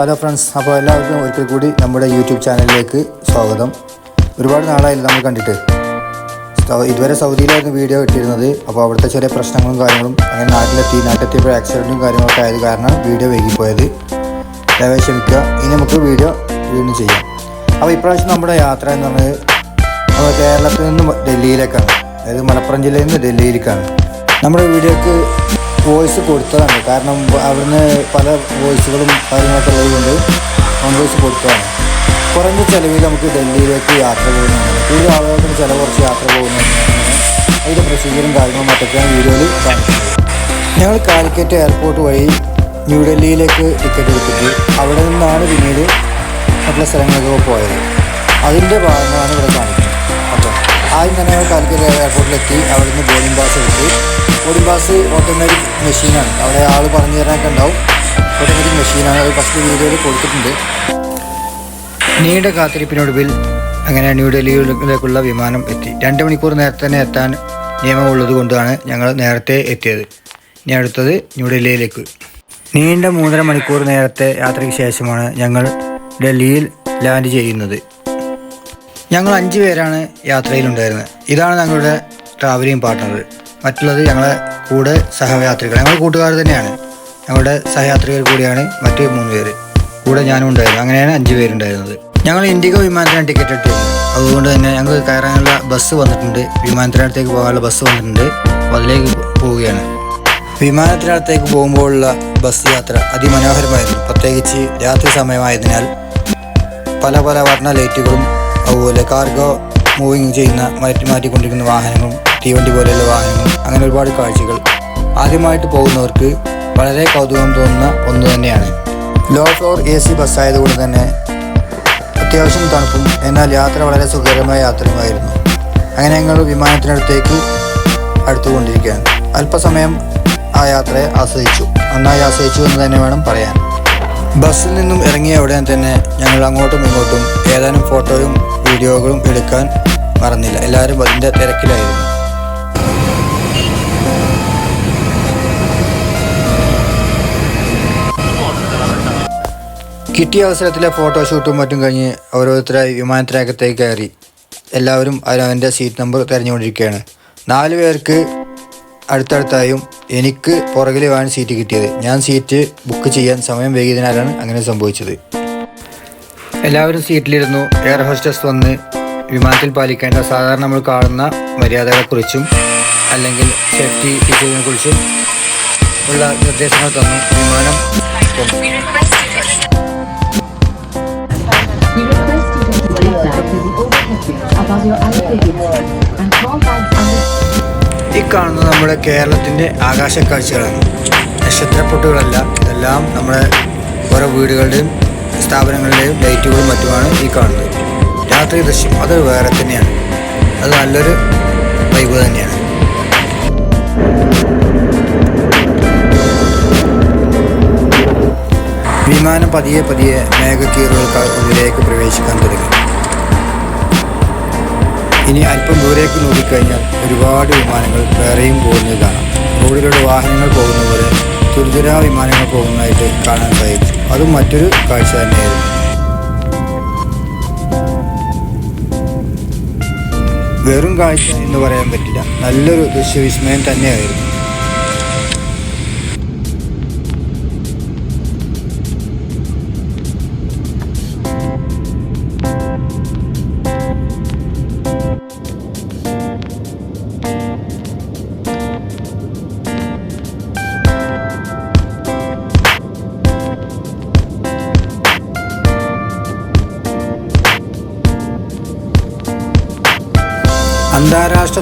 Hello friends അപ്പോൾ എല്ലാവർക്കും ഒരിക്കൽ കൂടി നമ്മുടെ യൂട്യൂബ് ചാനലിലേക്ക് സ്വാഗതം. ഒരുപാട് നാളായില്ല നമ്മൾ കണ്ടിട്ട്. ഇതുവരെ സൗദിയിലായിരുന്നു വീഡിയോ ഇട്ടിരുന്നത്. അപ്പോൾ അവിടുത്തെ ചെറിയ പ്രശ്നങ്ങളും കാര്യങ്ങളും അങ്ങനെ നാട്ടിലെത്തി നാട്ടിലെത്തിയപ്പോൾ ആക്സിഡന്റും കാര്യങ്ങളൊക്കെ ആയത് കാരണം വീഡിയോ വൈകിപ്പോയത്. ദയവായി ക്ഷമിക്കുക. ഇനി നമുക്ക് വീഡിയോ വീണ്ടും ചെയ്യാം. അപ്പോൾ ഇപ്രാവശ്യം നമ്മുടെ യാത്ര എന്ന് പറഞ്ഞത് നമ്മൾ കേരളത്തിൽ നിന്നും ഡൽഹിയിലേക്കാണ്. അതായത് മലപ്പുറം ജില്ലയിൽ നിന്ന് ഡൽഹിയിലേക്കാണ്. നമ്മുടെ വീഡിയോക്ക് വോയിസ് കൊടുത്തതാണ്. കാരണം അവിടുന്ന് പല വോയിസുകളും കാര്യങ്ങളൊക്കെ ഉള്ളതുകൊണ്ട് ഓൺ വോയിസ് കൊടുത്തതാണ്. കുറഞ്ഞ ചിലവിൽ നമുക്ക് ഡൽഹിയിലേക്ക് യാത്ര പോകുന്നതാണ്. ഒരു ആളുകൾക്ക് ചില കുറച്ച് യാത്ര പോകുന്നതാണ്. അതിന്റെ പ്രൊസീജിയറും കാര്യങ്ങളും മറ്റൊക്കെയാണ് വീഡിയോയിൽ കാണിക്കുന്നത് ഞങ്ങൾ കാലിക്കറ്റ് എയർപോർട്ട് വഴി ന്യൂഡൽഹിയിലേക്ക് ടിക്കറ്റ് എടുത്തിട്ട് അവിടെ നിന്നാണ് പിന്നീട് മറ്റുള്ള സ്ഥലങ്ങളിലേക്ക് പോയത്. അതിന്റെ ഭാഗങ്ങളാണ് ഇവിടെ കാണിക്കുന്നത്. ആദ്യം തന്നെ ഞങ്ങൾ കാലിക്കറ്റ് എയർപോർട്ടിലെത്തി. അവിടെ നിന്ന് ബോർഡിംഗ് പാസ് എടുത്തു ബോർഡിംഗ് പാസ് ഓട്ടോമാറ്റിക് മെഷീനാണ് അവിടെ ആൾ പറഞ്ഞു തരാനൊക്കെ ഉണ്ടാവും. ഓട്ടോമാറ്റിക് മെഷീനാണ് അത് ഫസ്റ്റ് വീഡിയോയിൽ കൊടുത്തിട്ടുണ്ട്. നീണ്ട കാത്തിരിപ്പിനൊടുവിൽ അങ്ങനെ ന്യൂഡൽഹിയിലേക്കുള്ള വിമാനം എത്തി. രണ്ട് മണിക്കൂർ നേരത്തെ തന്നെ എത്താൻ നിയമമുള്ളത് കൊണ്ടാണ് ഞങ്ങൾ നേരത്തെ എത്തിയത്. ഇനി അടുത്തത് ന്യൂഡൽഹിയിലേക്ക് നീണ്ട മൂന്നര മണിക്കൂർ നേരത്തെ യാത്രയ്ക്ക് ശേഷമാണ് ഞങ്ങൾ ഡൽഹിയിൽ ലാൻഡ് ചെയ്യുന്നത്. ഞങ്ങൾ അഞ്ച് പേരാണ് യാത്രയിലുണ്ടായിരുന്നത്. ഇതാണ് ഞങ്ങളുടെ ട്രാവലിംഗ് പാർട്ട്ണർ മറ്റുള്ളത് ഞങ്ങളെ കൂടെ സഹയാത്രികൾ ഞങ്ങൾ കൂട്ടുകാർ തന്നെയാണ്. ഞങ്ങളുടെ സഹയാത്രികർ കൂടിയാണ് മറ്റ് മൂന്ന് പേര്. കൂടെ ഞാനും ഉണ്ടായിരുന്നു. അങ്ങനെയാണ് അഞ്ച് പേരുണ്ടായിരുന്നത്. ഞങ്ങൾ ഇൻഡിഗോ വിമാനത്തിനാണ് ടിക്കറ്റ് എടുത്തിരുന്നത് അതുകൊണ്ട് തന്നെ ഞങ്ങൾ കയറാനുള്ള ബസ് വന്നിട്ടുണ്ട്. വിമാനത്തിനടുത്തേക്ക് പോകാനുള്ള ബസ് വന്നിട്ടുണ്ട്. അപ്പോൾ അതിലേക്ക് പോവുകയാണ്. വിമാനത്തിനടുത്തേക്ക് പോകുമ്പോഴുള്ള ബസ് യാത്ര അതിമനോഹരമായിരുന്നു. പ്രത്യേകിച്ച് രാത്രി സമയമായതിനാൽ പല പല വർണ ലൈറ്റുകളും അതുപോലെ കാർഗോ മൂവിങ് ചെയ്യുന്ന മാറ്റി മാറ്റിക്കൊണ്ടിരിക്കുന്ന വാഹനങ്ങളും തീവണ്ടി പോലെയുള്ള വാഹനങ്ങളും അങ്ങനെ ഒരുപാട് കാഴ്ചകൾ. ആദ്യമായിട്ട് പോകുന്നവർക്ക് വളരെ കൗതുകം തോന്നുന്ന ഒന്ന് തന്നെയാണ്. ലോ ഫ്ലോർ എ സി ബസ്സായതുകൊണ്ട് തന്നെ അത്യാവശ്യം തണുപ്പും എന്നാൽ യാത്ര വളരെ സുഖകരമായ യാത്രയുമായിരുന്നു. അങ്ങനെ ഞങ്ങൾ വിമാനത്തിനടുത്തേക്ക് അടുത്തുകൊണ്ടിരിക്കുകയാണ്. അല്പസമയം ആ യാത്രയെ ആസ്വദിച്ചു. നന്നായി ആസ്വദിച്ചു എന്ന് തന്നെ വേണം പറയാൻ. ബസ്സിൽ നിന്നും ഇറങ്ങിയ ഉടൻ തന്നെ ഞങ്ങൾ അങ്ങോട്ടും ഇങ്ങോട്ടും ഏതാനും ഫോട്ടോയും വീഡിയോകളും എടുക്കാൻ മറന്നില്ല. എല്ലാവരും അതിന്റെ തിരക്കിലായിരുന്നു. കിട്ടിയ അവസരത്തിലെ ഫോട്ടോഷൂട്ടും മറ്റും കഴിഞ്ഞ് ഓരോരുത്തരായി വിമാനത്തിനകത്തേക്ക് കയറി. എല്ലാവരും അവരവന്റെ സീറ്റ് നമ്പർ തിരഞ്ഞുകൊണ്ടിരിക്കുകയാണ്. നാല് പേർക്ക് അടുത്തടുത്തായും എനിക്ക് പുറകിലുമാണ് സീറ്റ് കിട്ടിയത്. ഞാൻ സീറ്റ് ബുക്ക് ചെയ്യാൻ സമയം വൈകിയതിനാലാണ് അങ്ങനെ സംഭവിച്ചത്. എല്ലാവരും സീറ്റിലിരുന്നു എയർ ഹോസ്റ്റസ് വന്ന് വിമാനത്തിൽ പാലിക്കേണ്ട സാധാരണ നമ്മൾ കാണുന്ന മര്യാദകളെക്കുറിച്ചും അല്ലെങ്കിൽ സേഫ്റ്റി ഫീച്ചറിനെ കുറിച്ചും ഉള്ള നിർദ്ദേശങ്ങൾ തന്നു. വിമാനം your and back ഈ കാണുന്നത് നമ്മുടെ കേരളത്തിന്റെ ആകാശ കാഴ്ചകളാണ് നക്ഷത്രപ്പൊട്ടുകളല്ല ഇതെല്ലാം നമ്മുടെ ഓരോ വീടുകളുടെയും സ്ഥാപനങ്ങളുടെയും ലൈറ്റുകളും മറ്റുമാണ് ഈ കാണുന്നത്. രാത്രി ദൃശ്യം അത് വേറെ തന്നെയാണ്. അത് നല്ലൊരു വൈബ് തന്നെയാണ്. വിമാനം പതിയെ പതിയെ മേഘക്കീറുകൾക്കുള്ളിലേക്ക് പ്രവേശിക്കാൻ തുടങ്ങി. ഇനി അല്പം ദൂരേക്ക് നോക്കിക്കഴിഞ്ഞാൽ ഒരുപാട് വിമാനങ്ങൾ വേറെയും പോകുന്നത് കാണാം. റോഡിലൂടെ വാഹനങ്ങൾ പോകുന്ന പോലെ തുരിതുരാ വിമാനങ്ങൾ പോകുന്നതായിട്ട് കാണാൻ സാധിച്ചു അതും മറ്റൊരു കാഴ്ച തന്നെയായിരുന്നു. വെറും കാഴ്ച എന്ന് പറയാൻ പറ്റില്ല. നല്ലൊരു ദൃശ്യവിസ്മയം തന്നെയായിരുന്നു.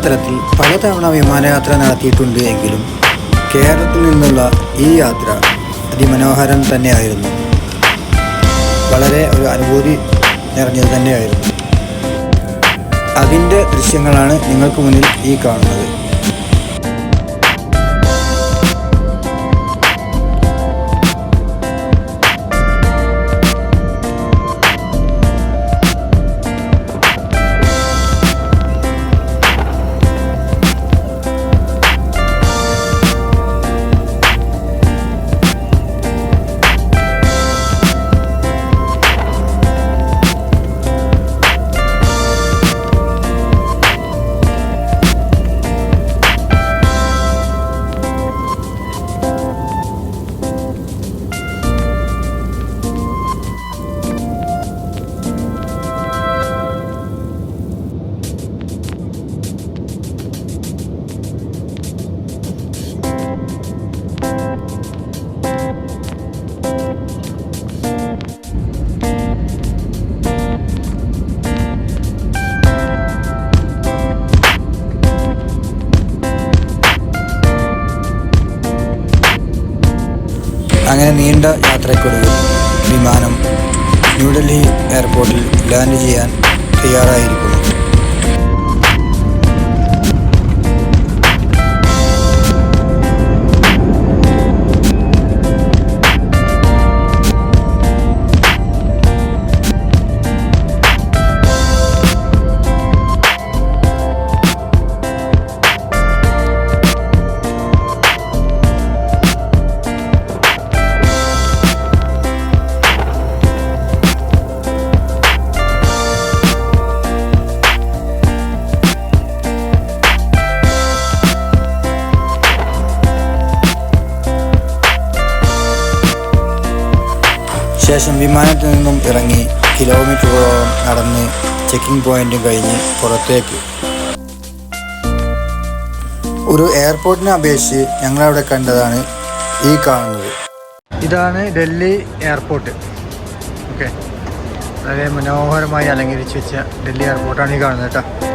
തലത്തിൽ പലതവണ വിമാനയാത്ര നടത്തിയിട്ടുണ്ട് എങ്കിലും കേരളത്തിൽ നിന്നുള്ള ഈ യാത്ര അതിമനോഹരം തന്നെയായിരുന്നു. വളരെ ഒരു അനുഭൂതി നിറഞ്ഞത് തന്നെയായിരുന്നു. അതിന്റെ ദൃശ്യങ്ങളാണ് നിങ്ങൾക്ക് മുന്നിൽ ഈ കാണുന്നത്. നീണ്ട യാത്രയ്ക്കൊടുവിൽ വിമാനം ന്യൂഡൽഹി എയർപോർട്ടിൽ ലാൻഡ് ചെയ്യാൻ തയ്യാറായിരിക്കുന്നു. ശേഷം വിമാനത്തിൽ നിന്നും ഇറങ്ങി കിലോമീറ്ററുകളോളം നടന്ന് ചെക്കിംഗ് പോയിന്റും കഴിഞ്ഞ് പുറത്തേക്ക്. ഒരു എയർപോർട്ടിനെ അപേക്ഷിച്ച് ഞങ്ങളവിടെ കണ്ടതാണ് ഈ കാണുന്നത്. ഇതാണ് ഡൽഹി എയർപോർട്ട് ഓക്കെ വളരെ മനോഹരമായി അലങ്കരിച്ച് വെച്ച ഡൽഹി എയർപോർട്ടാണ് ഈ കാണുന്നത് കേട്ടോ.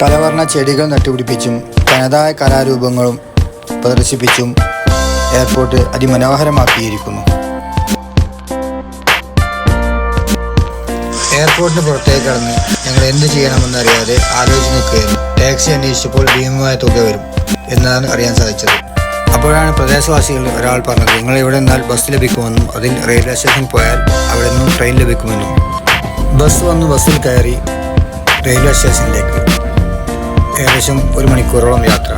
പലവർണ ചെടികൾ നട്ടുപിടിപ്പിച്ചും തനതായ കലാരൂപങ്ങളും പ്രദർശിപ്പിച്ചും എയർപോർട്ട് അതിമനോഹരമാക്കിയിരിക്കുന്നു. എയർപോർട്ടിന് പുറത്തേക്ക് കടന്ന് ഞങ്ങൾ എന്ത് ചെയ്യണമെന്നറിയാതെ ആലോചിച്ച് നിൽക്കുകയായിരുന്നു. ടാക്സി അന്വേഷിച്ചപ്പോൾ ഭീമമായ തുക വരും എന്നാണ് അറിയാൻ സാധിച്ചത്. അപ്പോഴാണ് പ്രദേശവാസികൾ ഒരാൾ പറഞ്ഞത് നിങ്ങൾ ഇവിടെ നിന്നാൽ ബസ് ലഭിക്കുമെന്നും അതിൽ റെയിൽവേ സ്റ്റേഷൻ പോയാൽ അവിടെ നിന്നും ട്രെയിൻ ലഭിക്കുമെന്നും. ബസ് വന്ന് ബസ്സിൽ കയറി റെയിൽവേ സ്റ്റേഷനിലേക്ക്. ഏകദേശം ഒരു മണിക്കൂറോളം യാത്ര.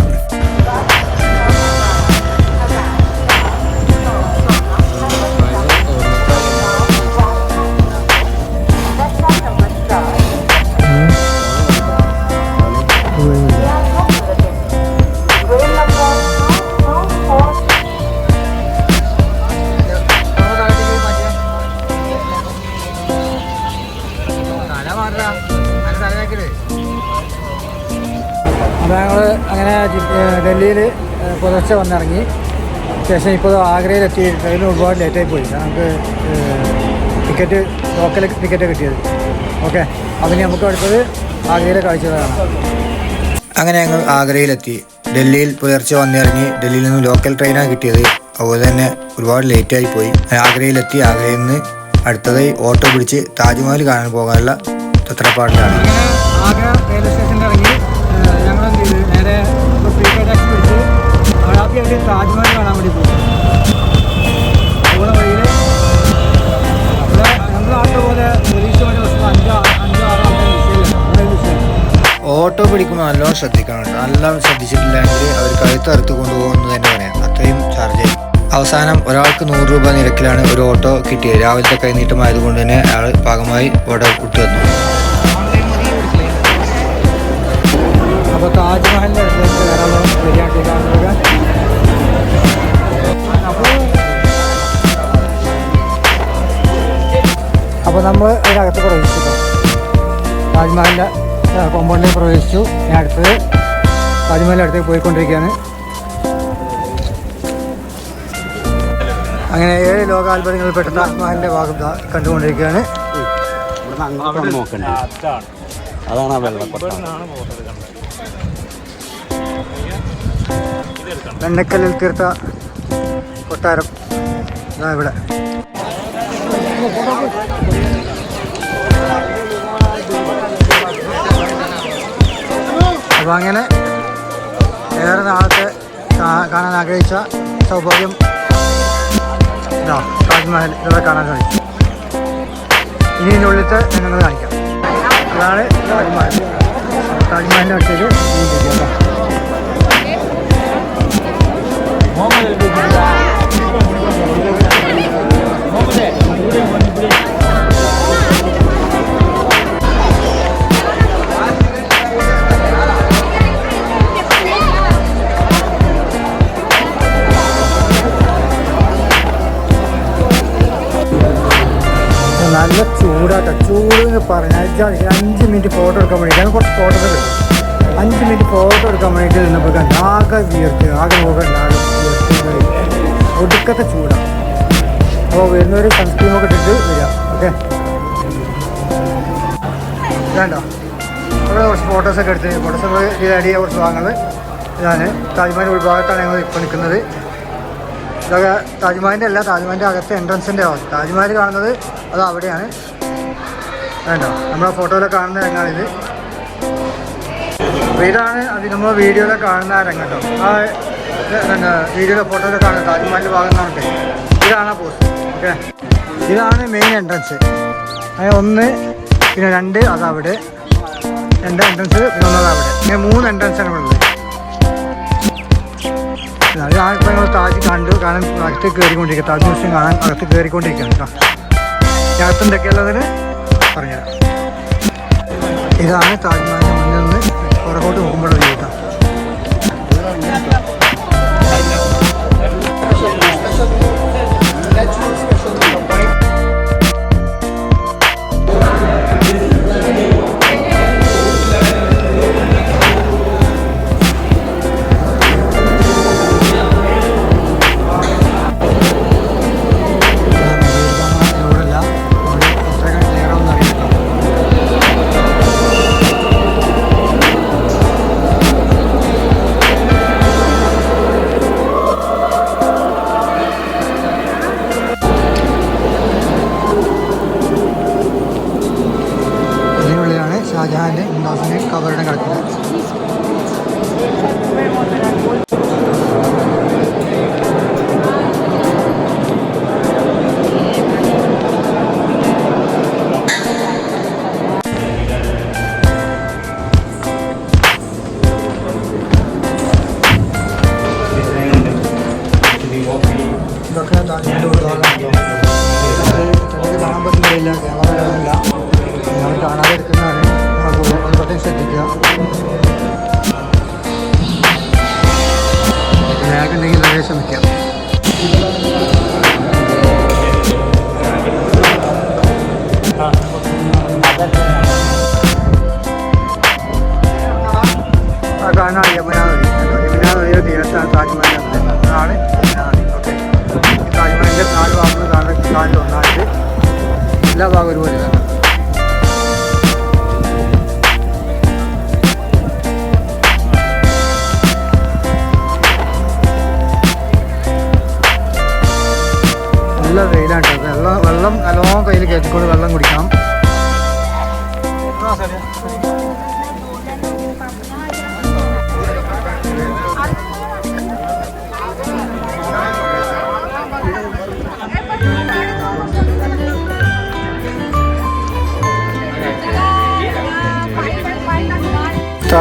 ഡൽഹിയിൽ പുലർച്ചെ വന്നിറങ്ങി. ശേഷം ഇപ്പോൾ ആഗ്രയിൽ എത്തി ട്രെയിൻ ഒരുപാട് ലേറ്റായി പോയി. നമുക്ക് ടിക്കറ്റ് ലോക്കൽ ടിക്കറ്റ് കിട്ടിയത്. ഓക്കെ അതിന് നമുക്ക് അടുത്തത് ആഗ്രയിലെ കാഴ്ചകൾ കാണാം. അങ്ങനെ ഞങ്ങൾ ആഗ്രയിലെത്തി. ഡൽഹിയിൽ പുലർച്ചെ വന്നിറങ്ങി ഡൽഹിയിൽ നിന്ന് ലോക്കൽ ട്രെയിനാണ് കിട്ടിയത്. അതുപോലെ തന്നെ ഒരുപാട് ലേറ്റായി പോയി. ആഗ്രയിലെത്തി. ആഗ്രയിൽ നിന്ന് അടുത്തതായി ഓട്ടോ പിടിച്ച് താജ്മഹൽ കാണാൻ പോകാനുള്ള തത്രപ്പാടിലാണ്. ശ്രദ്ധിക്കണം കേട്ടോ നല്ല ശ്രദ്ധിച്ചിട്ടില്ലെങ്കിൽ അവർ കഴുത്ത് അറുത്ത് കൊണ്ടുപോകുന്നത് തന്നെ പറയാം. അത്രയും ചാർജ് ചെയ്യും അവസാനം ഒരാൾക്ക് നൂറ് രൂപ നിരക്കിലാണ് ഒരു ഓട്ടോ കിട്ടിയത്. രാവിലത്തെ കൈനീട്ടമായതുകൊണ്ട് തന്നെ അയാൾ പാകമായി ഓട്ടോ വിട്ടു വന്നു. അപ്പോൾ നമ്മൾ അതിനകത്ത് പ്രവേശിച്ചു താജ്മഹലിന്റെ കോമ്പൗണ്ടിൽ പ്രവേശിച്ചു. ഞാൻ അടുത്തത് താജ്മഹലിന്റെ അടുത്തേക്ക് പോയിക്കൊണ്ടിരിക്കുകയാണ്. അങ്ങനെ ഏഴ് ലോകാത്ഭുതങ്ങളിൽ പെട്ട താജ്മഹലിന്റെ ഭാഗം കണ്ടുകൊണ്ടിരിക്കുകയാണ്. അതാണ് ആ വെണ്ണക്കല്ലിൽ തീർത്ത കൊട്ടാരം ഇതാ ഇവിടെ. അപ്പോൾ അങ്ങനെ ഏറെ നാളത്തെ കാണാൻ ആഗ്രഹിച്ച സൗഭാഗ്യം താജ്മഹൽ ഇവിടെ കാണാൻ സാധിച്ചു. ഇനി ഇതിനുള്ളിലത്തെ നിങ്ങൾ കാണിക്കാം. അതാണ് താജ്മഹൽ താജ്മഹലിന്റെ അടുത്തേക്ക് പറഞ്ഞാൽ അഞ്ച് മിനിറ്റ് ഫോട്ടോ എടുക്കാൻ വേണ്ടി കുറച്ച് ഫോട്ടോ എടുക്കും അഞ്ച് മിനിറ്റ് ഫോട്ടോ എടുക്കാൻ വേണ്ടിയിട്ട് നിന്നപ്പോൾ ആകെ വിയർത്ത് ആകെ മുഖം ഒടുക്കത്തെ ചൂടാണ് അപ്പോൾ വരുന്നവർ സൺസ്ക്രീമൊക്കെ ഇട്ടിട്ട് വരിക ഓക്കെ വേണ്ട ഇവിടെ കുറച്ച് ഫോട്ടോസൊക്കെ എടുത്ത്. ഫോട്ടോസൊക്കെ റെഡി ചെയ്ത കുറച്ച് വാങ്ങുന്നത് ഇതാണ്. താജ്മഹൽ ഉൾഭാഗത്താണ് ഞങ്ങൾ ഇപ്പോൾ നിൽക്കുന്നത്. ഇതൊക്കെ താജ്മഹലിന്റെ അല്ല താജ്മഹലിന്റെ അകത്തെ എൻട്രൻസിന്റെ താജ്മഹൽ കാണുന്നത് അത് അവിടെയാണ്. വേണ്ടോ നമ്മളെ ഫോട്ടോയിലെ കാണുന്ന രംഗാണിത് ഇതാണ് അത് നമ്മൾ വീഡിയോയിലെ കാണുന്ന രംഗം കേട്ടോ? ആ വീഡിയോയിലെ ഫോട്ടോയിലെ കാണുന്നത് താജ്മഹലിന്റെ ഭാഗം കാണട്ടെ ഇതാണ് ആ പോസ്റ്റ് ഓക്കെ? ഇതാണ് മെയിൻ എൻട്രൻസ് അങ്ങനെ ഒന്ന് പിന്നെ രണ്ട് അതവിടെ. രണ്ട് എൻട്രൻസ് പിന്നെ അവിടെ ഇങ്ങനെ മൂന്ന് എൻട്രൻസ് ആണ് ഉള്ളത്. ഇപ്പോൾ ഞങ്ങൾ താജ് കണ്ടു. കാണാൻ അകത്ത് കയറിക്കൊണ്ടിരിക്കുക. താജ് മ്യൂസിയം കാണാൻ അകത്ത് കയറിക്കൊണ്ടിരിക്കുകയാണ് കേട്ടോ. അകത്ത് എന്തൊക്കെയുള്ളതിന് പറഞ്ഞുതരാം ഇതാണ് താജ്മഹലിൽ നിന്ന് പുറകോട്ട് നോക്കുമ്പോഴുള്ള ഷാജഹാന്റെ മുംതാസിന്റെ കബറിനെ കിടക്കുന്നത്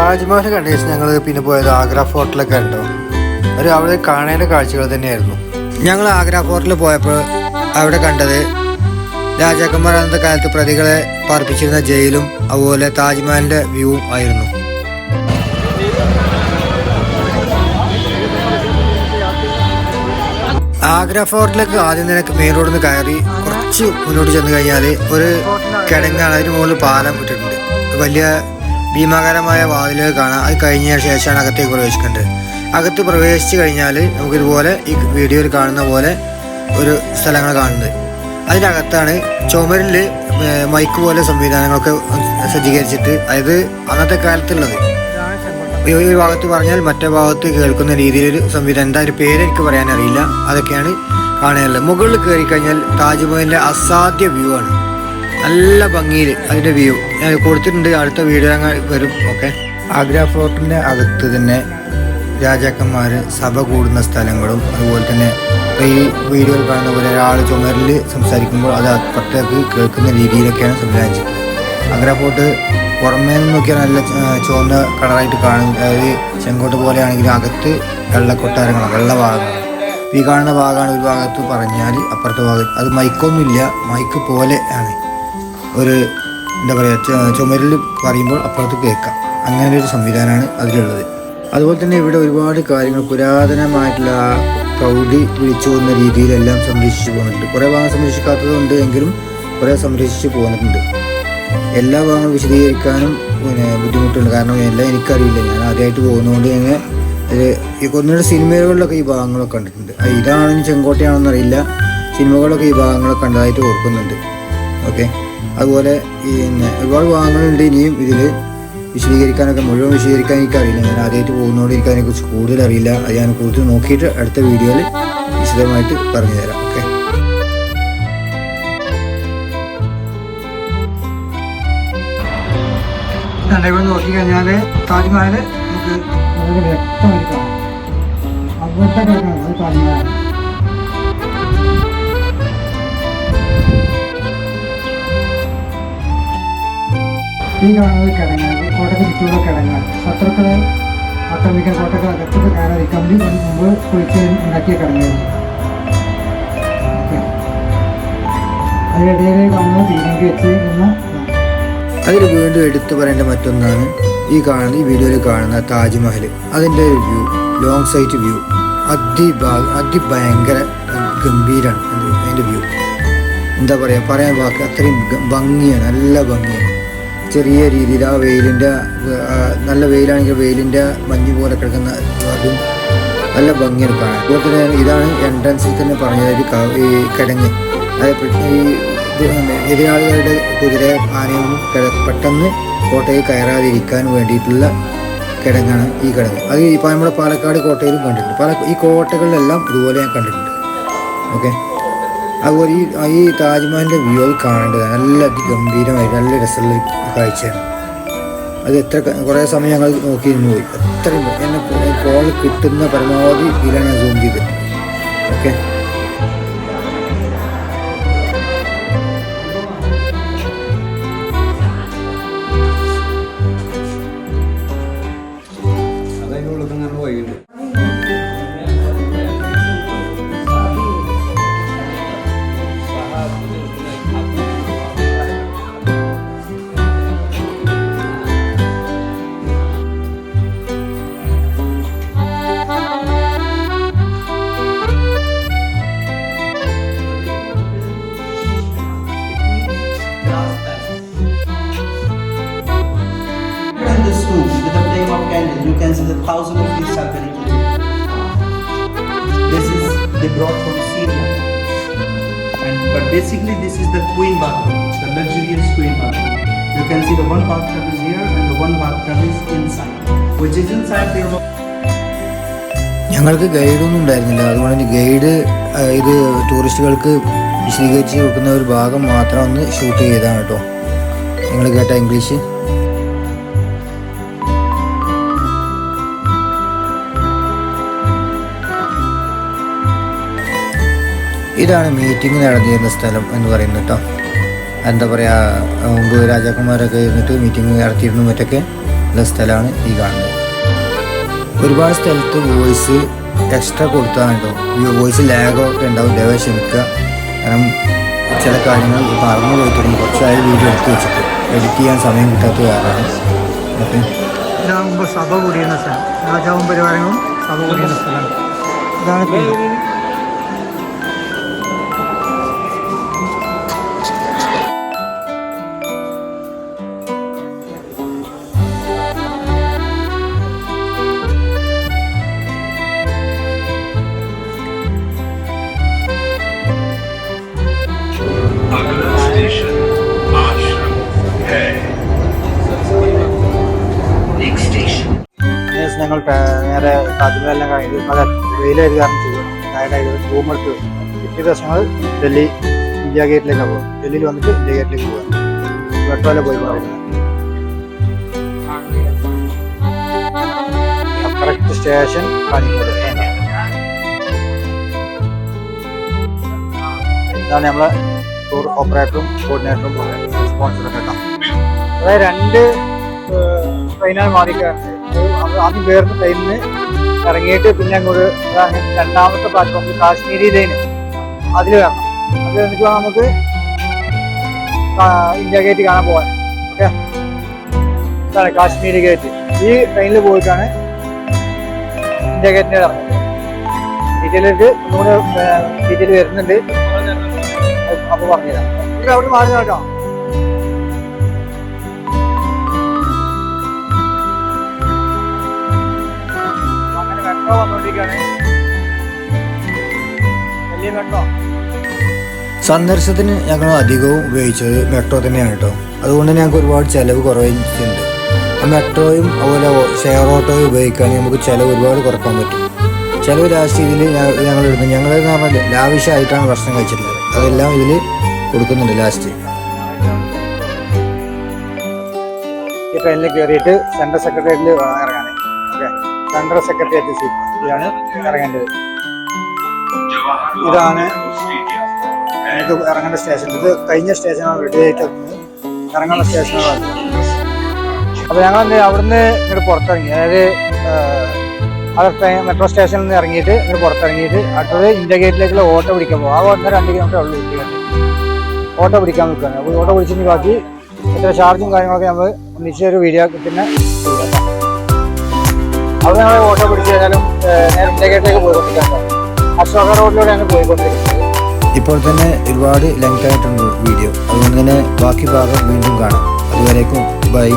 താജ്മഹൽ കണ്ട ശേഷം ഞങ്ങൾ പിന്നെ പോയത് ആഗ്ര ഫോർട്ടിലൊക്കെ ഉണ്ടോ ഒരു അവിടെ കാണേണ്ട കാഴ്ചകൾ തന്നെയായിരുന്നു. ഞങ്ങൾ ആഗ്ര ഫോർട്ടിൽ പോയപ്പോൾ അവിടെ കണ്ടത് രാജാക്കന്മാർ അന്നത്തെ കാലത്ത് പ്രതികളെ പാർപ്പിച്ചിരുന്ന ജയിലും അതുപോലെ താജ്മഹലിന്റെ വ്യൂവും ആയിരുന്നു. ആഗ്ര ഫോർട്ടിലേക്ക് ആദ്യം നിനക്ക് മെയിൻ റോഡിൽ നിന്ന് കയറി കുറച്ച് മുന്നോട്ട് ചെന്ന് കഴിഞ്ഞാൽ ഒരു കിടങ്ങാണ് അതിന് മുകളിൽ പാലം ഇട്ടിട്ടുണ്ട്. വലിയ ഭീമാകാരമായ വാതിലുകൾ കാണാം അത് കഴിഞ്ഞ ശേഷമാണ് അകത്തേക്ക് പ്രവേശിക്കേണ്ടത്. അകത്ത് പ്രവേശിച്ചു കഴിഞ്ഞാൽ നമുക്കിതുപോലെ ഈ വീഡിയോയിൽ കാണുന്ന പോലെ ഒരു സ്ഥലങ്ങൾ കാണുന്നത്. അതിനകത്താണ് ചുമരിൽ മൈക്ക് പോലെ സംവിധാനങ്ങളൊക്കെ സജ്ജീകരിച്ചിട്ട് അതായത് അന്നത്തെ കാലത്തുള്ളത്. ഈ ഭാഗത്ത് പറഞ്ഞാൽ മറ്റേ ഭാഗത്ത് കേൾക്കുന്ന രീതിയിലൊരു സംവിധാനം. എന്താ ഒരു പേര് എനിക്ക് പറയാൻ അറിയില്ല അതൊക്കെയാണ് കാണാനുള്ളത്. മുകളിൽ കയറി കഴിഞ്ഞാൽ താജ്മഹലിന്റെ അസാധ്യ വ്യൂ ആണ്. നല്ല ഭംഗിയിൽ അതിന്റെ വ്യൂ ഞാൻ കൊടുത്തിട്ടുണ്ട്. അടുത്ത വീഡിയോ വരും. ഓക്കെ ആഗ്ര ഫോർട്ടിന്റെ അകത്ത് തന്നെ രാജാക്കന്മാര് സഭ കൂടുന്ന സ്ഥലങ്ങളും അതുപോലെ തന്നെ ഈ വീഡിയോയിൽ കാണുന്ന പോലെ ഒരാൾ ചുമരിൽ സംസാരിക്കുമ്പോൾ അത് അപ്പുറത്തേക്ക് കേൾക്കുന്ന രീതിയിലൊക്കെയാണ് സംവിധാനിച്ചിട്ടുള്ളത് ആഗ്ര ഫോർട്ട് പുറമേ നിന്ന് നോക്കിയാൽ നല്ല ചുവന്ന കളറായിട്ട് കാണും. അതായത് ചെങ്കോട്ട് പോലെയാണെങ്കിലും അകത്ത് വെള്ളക്കൊട്ടാരങ്ങളാണ് വെള്ള ഭാഗങ്ങൾ. ഈ കാണുന്ന ഭാഗമാണ് ഒരു ഭാഗത്ത് പറഞ്ഞാൽ അപ്പുറത്തെ ഭാഗത്ത്. അത് മൈക്കൊന്നുമില്ല. മൈക്ക് പോലെ ആണ്. ഒരു എന്താ പറയുക ചുമരിൽ പറയുമ്പോൾ അപ്പുറത്ത് കേൾക്കാം. അങ്ങനെ ഒരു സംവിധാനമാണ് അതിലുള്ളത്. അതുപോലെ തന്നെ ഇവിടെ ഒരുപാട് കാര്യങ്ങൾ പുരാതനമായിട്ടുള്ള പ്രൗഢി വിളിച്ചു പോകുന്ന രീതിയിലെല്ലാം സംരക്ഷിച്ചു പോകുന്നുണ്ട്. കുറേ ഭാഗം സംരക്ഷിക്കാത്തതുണ്ട് എങ്കിലും കുറേ സംരക്ഷിച്ചു പോകുന്നുണ്ട്. എല്ലാ ഭാഗങ്ങളും വിശദീകരിക്കാനും പിന്നെ ബുദ്ധിമുട്ടുണ്ട്. കാരണം എല്ലാം എനിക്കറിയില്ല. ഞാൻ ആദ്യമായിട്ട് പോകുന്നതുകൊണ്ട് ഈ ഒന്നുകൂടെ സിനിമകളിലൊക്കെ ഈ ഭാഗങ്ങളൊക്കെ കണ്ടിട്ടുണ്ട്. ഇതാണെന്ന് ചെങ്കോട്ടയാണെന്നറിയില്ല. സിനിമകളൊക്കെ ഈ ഭാഗങ്ങളൊക്കെ കണ്ടതായിട്ട് ഓർക്കുന്നുണ്ട്. ഓക്കെ? അതുപോലെ പിന്നെ ഒരുപാട് ഭാഗങ്ങളുണ്ട് ഇനിയും ഇതിൽ വിശദീകരിക്കാനൊക്കെ മുഴുവൻ വിശദീകരിക്കാൻ എനിക്കറിയില്ല. ഞാൻ ആദ്യമായിട്ട് പോകുന്നതുകൊണ്ട് എനിക്ക് അതിനെക്കുറിച്ച് കൂടുതൽ അറിയില്ല. അത് ഞാൻ കൂടുതൽ നോക്കിയിട്ട് അടുത്ത വീഡിയോയിൽ വിശദമായിട്ട് പറഞ്ഞു തരാം. ഓക്കെ? ഇവിടെ നോക്കിക്കഴിഞ്ഞാൽ താജ്മഹൽ നമുക്ക് വ്യക്തമായിട്ട് കാണാം. അവിടുത്തെ താജ്മഹൽ ഈ കാണുന്നത് കിടങ്ങാണ്. കോട്ടയ്ക്ക് ചുറ്റുള്ള കിടങ്ങാണ്. ശത്രുക്കളെ ആക്രമിക്കാൻ കോട്ടയ്ക്ക് അകത്തോട്ട് കയറാതിരിക്കാൻ കമ്പനി മുമ്പ് കുളിച്ച് ഉണ്ടാക്കിയ കിടങ്ങായിരുന്നു അതിനിടയിൽ കാണുന്നത് തീരങ്കി വെച്ച് എന്ന അതിൽ വീണ്ടും എടുത്തു പറയേണ്ട മറ്റൊന്നാണ് ഈ കാണുന്ന ഈ വീഡിയോയിൽ കാണുന്ന താജ്മഹൽ അതിന്റെ വ്യൂ ലോങ് സൈറ്റ് വ്യൂ. അതിഭാ അതിഭയങ്കര ഗംഭീരമാണ് അത് അതിന്റെ വ്യൂ. എന്താ പറയുക പറയാൻ വാക്ക് അത്രയും ഭംഗിയാണ് നല്ല ഭംഗിയാണ്. ചെറിയ രീതിയിൽ ആ വെയിലിന്റെ നല്ല വെയിലാണെങ്കിൽ വെയിലിന്റെ മഞ്ഞ് പോലെ കിടക്കുന്ന അതും നല്ല ഭംഗിയാണ് കാണാൻ. അതുപോലെ തന്നെ ഇതാണ് എൻട്രൻസിൽ തന്നെ പറഞ്ഞത് ഈ കിടങ്ങ്. അതായത് ഈ എതിരാളികളുടെ കുതിര കിട- പെട്ടെന്ന് കോട്ടയിൽ കയറാതിരിക്കാൻ വേണ്ടിയിട്ടുള്ള കിടങ്ങാണ് ഈ കിടങ്ങ്. അത് ഇപ്പം നമ്മുടെ പാലക്കാട് കോട്ടയിലും കണ്ടിട്ടുണ്ട്. പാല ഈ കോട്ടകളിലെല്ലാം ഇതുപോലെ ഞാൻ കണ്ടിട്ടുണ്ട്. ഓക്കെ? അതുപോലെ ഈ ഈ താജ്മഹലിന്റെ വ്യൂ അത് കാണേണ്ടത് നല്ല ഗംഭീരമായി നല്ല രസമുള്ള കാഴ്ചയാണ് അത് എത്ര കുറേ സമയം ഞങ്ങൾ നോക്കി നിന്ന് പോയി അത്രയും എന്നെ കോൾ കിട്ടുന്ന പരമാവധി ഇതിലാണ് ഞാൻ സൂം ചെയ്തത്. Okay You can see the one bathtub is here and the one bathtub is inside. Which is inside the room. ഞങ്ങൾക്ക് ഗൈഡൊന്നും ഉണ്ടായിരുന്നില്ല അതുകൊണ്ട് ഗൈഡ് ഇത് ടൂറിസ്റ്റുകൾക്ക് വിശദീകരിച്ച് കൊടുക്കുന്ന ഒരു ഭാഗം മാത്രം ഒന്ന് ഷൂട്ട് ചെയ്തതാണ് കേട്ടോ നിങ്ങൾ കേട്ട ഇംഗ്ലീഷ് ഇതാണ് മീറ്റിംഗ് നടന്നിരുന്ന സ്ഥലം എന്ന് പറയുന്നത് കേട്ടോ എന്താ പറയുക മുമ്പ് രാജാക്കന്മാരൊക്കെ ഇരുന്നിട്ട് മീറ്റിംഗ് നടത്തിയിരുന്നു മറ്റൊക്കെ. ഉള്ള സ്ഥലമാണ് ഈ കാണുന്നത്. ഒരുപാട് സ്ഥലത്ത് വോയിസ് എക്സ്ട്രാ കൊടുത്തതാണ് ഈ വോയിസ് ലാഗോ ഒക്കെ ഉണ്ടാവും. ദയവായി ക്ഷമിക്കുക. കാരണം ചില കാര്യങ്ങൾ പറഞ്ഞു പോയിട്ടുണ്ട് കുറച്ചായി വീഡിയോ എടുത്ത് വെച്ചിട്ട്. എഡിറ്റ് ചെയ്യാൻ സമയം കിട്ടാത്ത കാരണമാണ് ഓക്കെ. സഭ കൂടിയ സ്ഥലം. രാജാവും പരിവാരങ്ങളും സഭ കൂടിയ സ്ഥലമാണ് ഇതാണ് നേരെ താജ്മഹലെല്ലാം നല്ല വെയിലായിട്ട് കാരണം ചെയ്യും ടയർഡായത് റൂം എടുത്ത് പിറ്റേ ദിവസങ്ങൾ ഡൽഹി ഇന്ത്യ ഗേറ്റിലേക്കാണ് പോകും ഡൽഹിയിൽ വന്നിട്ട് ഇന്ത്യ ഗേറ്റിലേക്ക് പോകാം മെട്രോയിലെ പോയി പറയുന്നത്. കറക്റ്റ് സ്റ്റേഷൻ കാണിക്കുന്നത് ഇതാണ് നമ്മളെ ടൂർ ഓപ്പറേറ്ററും കോർഡിനേറ്ററും സ്പോൺസറും കേട്ടോ. അതായത് രണ്ട് ട്രെയിനാണ് മാറിക്കാറുണ്ട് ആദ്യം വേറൊരു ട്രെയിനിൽ ഇറങ്ങിയിട്ട് പിന്നെ അങ്ങോട്ട് രണ്ടാമത്തെ പ്ലാറ്റ്ഫോമിൽ കാശ്മീരി ലൈന് അതിൽ വേണം അത് എന്നിട്ട് നമുക്ക് ഇന്ത്യ ഗേറ്റ് കാണാൻ പോകാൻ ഓക്കെ? ഇതാണ് കാശ്മീരി ഗേറ്റ് ഈ ട്രെയിനിൽ പോയിട്ടാണ് ഇന്ത്യ ഗേറ്റിന്റെ ഇറങ്ങുന്നത്. ഡീറ്റെയിലേക്ക് ഒന്നുകൂടെ ഡീറ്റെയിൽ വരുന്നുണ്ട്. അപ്പോൾ പറഞ്ഞുതരാം. അവിടെ മാറി കേട്ടോ മെട്രോ വന്നോണ്ടിരിക്കാണ് വലിയ മെട്രോ സന്ദർശനത്തിന് ഞങ്ങൾ അധികവും ഉപയോഗിച്ചത് മെട്രോ തന്നെയാണ് കേട്ടോ. അതുകൊണ്ട് ഞങ്ങൾക്ക് ഒരുപാട് ചിലവ് കുറവിച്ചിട്ടുണ്ട് ആ മെട്രോയും അതുപോലെ ഷെയർ ഓട്ടോയും ഉപയോഗിക്കുകയാണെങ്കിൽ നമുക്ക് ചിലവ് ഒരുപാട് കുറയ്ക്കാൻ പറ്റും. ചിലവ് ലാസ്റ്റ് ഇതിൽ ഞങ്ങൾ ഇടുന്നത് ഞങ്ങൾ എന്ന് പറഞ്ഞാൽ ലാവിഷായിട്ടാണ് ഭക്ഷണം കഴിച്ചിട്ടുള്ളത്. അതെല്ലാം ഇതിൽ കൊടുക്കുന്നുണ്ട് ലാസ്റ്റ്. ട്രെയിനിൽ കയറിയിട്ട് സെൻട്രൽ സെക്രട്ടേറിയറ്റിൽ സെൻട്രൽ സെക്രട്ടേറിയറ്റ് സീറ്റ് ഇതാണ് ഇറങ്ങേണ്ടത്. ഇതാണ് നമുക്ക് ഇറങ്ങേണ്ട സ്റ്റേഷൻ. ഇത് കഴിഞ്ഞ സ്റ്റേഷനാണ് റെഡി ആയിട്ട് ഇറങ്ങേണ്ട സ്റ്റേഷനാണ് അപ്പോൾ ഞങ്ങൾ അവിടുന്ന് ഇങ്ങോട്ട് പുറത്തിറങ്ങി. അതായത് അത് മെട്രോ സ്റ്റേഷനിൽ നിന്ന് ഇറങ്ങിയിട്ട് ഇങ്ങോട്ട് പുറത്തിറങ്ങിയിട്ട് അടുത്തത് ഇന്ത്യ ഗേറ്റിലേക്കുള്ള ഓട്ടോ പിടിക്കാൻ പോകും ആ ഓട്ടോ രണ്ട് കിലോമീറ്റർ ഉള്ളൂ ഗേറ്റ് ഓട്ടോ പിടിക്കാൻ നിൽക്കുകയാണ്. അപ്പോൾ ഓട്ടോ പിടിച്ചിട്ട് ബാക്കി എത്ര ചാർജും കാര്യങ്ങളൊക്കെ നമ്മൾ ഒന്നിച്ചൊരു വീഡിയോ കിട്ടുന്ന അവിടെ ഞങ്ങൾ ഓട്ടോ പിടിച്ച് കഴിഞ്ഞാലും നേരെ ഇന്ത്യ ഗേറ്റിലേക്ക് പോയിക്കൊണ്ടിരിക്കാം അശോക റോഡിലൂടെയാണ് പോയിക്കൊണ്ടിരിക്കുന്നത്. ഇപ്പോൾ തന്നെ ഒരുപാട് ലെങ്ത് ആയിട്ടുണ്ട് വീഡിയോ. അതുകൊണ്ട് തന്നെ ബാക്കി ഭാഗം വീണ്ടും കാണാം. അതുവരേക്കും ബൈ.